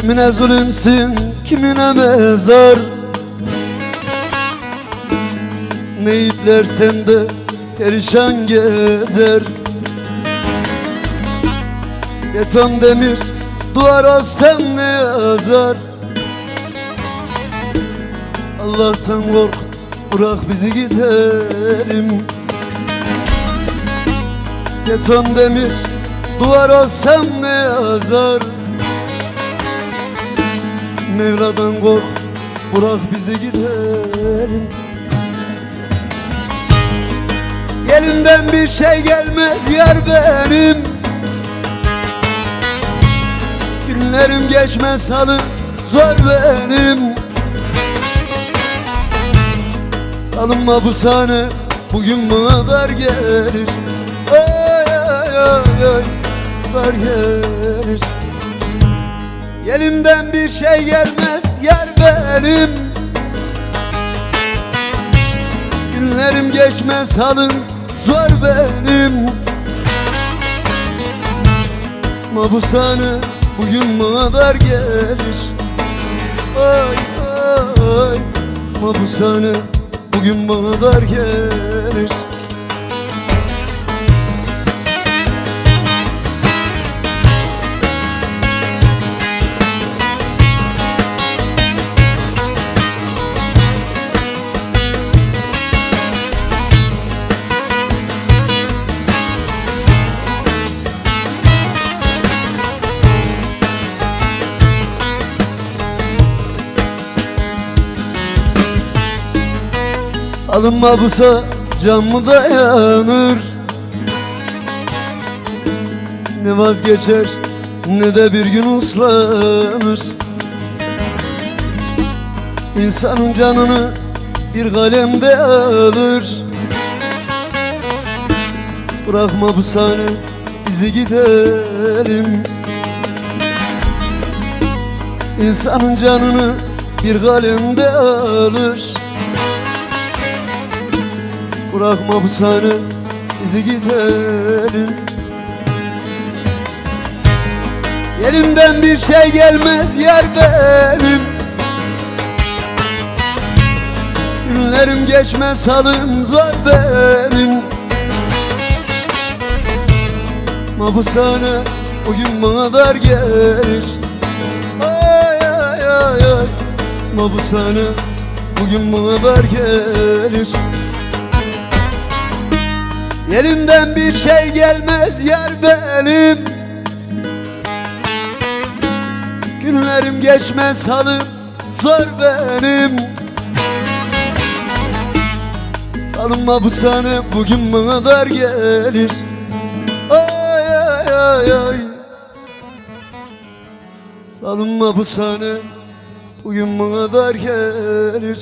Kimine zulümsün, kimine mezar. Ne itler sende perişan gezer. Beton demir duvar olsam ne yazar? Allah'tan kork bırak bizi gidelim. Beton demir duvar olsam ne yazar Mevla'dan kork bırak bizi gidelim. Elimden bir şey gelmez yar benim. Günlerim geçmez halim zor benim. Salınma bu sahne bugün bana dar gelir. Ay ay ay ay dar gelir şey gelmez yar benim. Günlerim geçmez halim zor benim. Ama bu sahne bugün bana dar gelir. Ay ay Ama bu sahne bugün bana dar gelir Salınma busa can mı dayanır? Ne vazgeçer ne de bir gün uslanır. İnsanın canını bir kalemde alır. Bırakma bu sahne bizi gidelim. İnsanın canını bir kalemde alır Bırakma bu sahne bizi gidelim. Elimden bir şey gelmez yar benim. Günlerim geçmez halim zor benim. Sahne bugün bana dar gelir. Ay ay ay ay. Sahne bugün bana dar gelir Elimden bir şey gelmez yar benim. Günlerim geçmez halim zor benim. Salınma bu sahne bugün bana dar gelir. Ay ay ay ay. Salınma bu sahne bugün bana dar gelir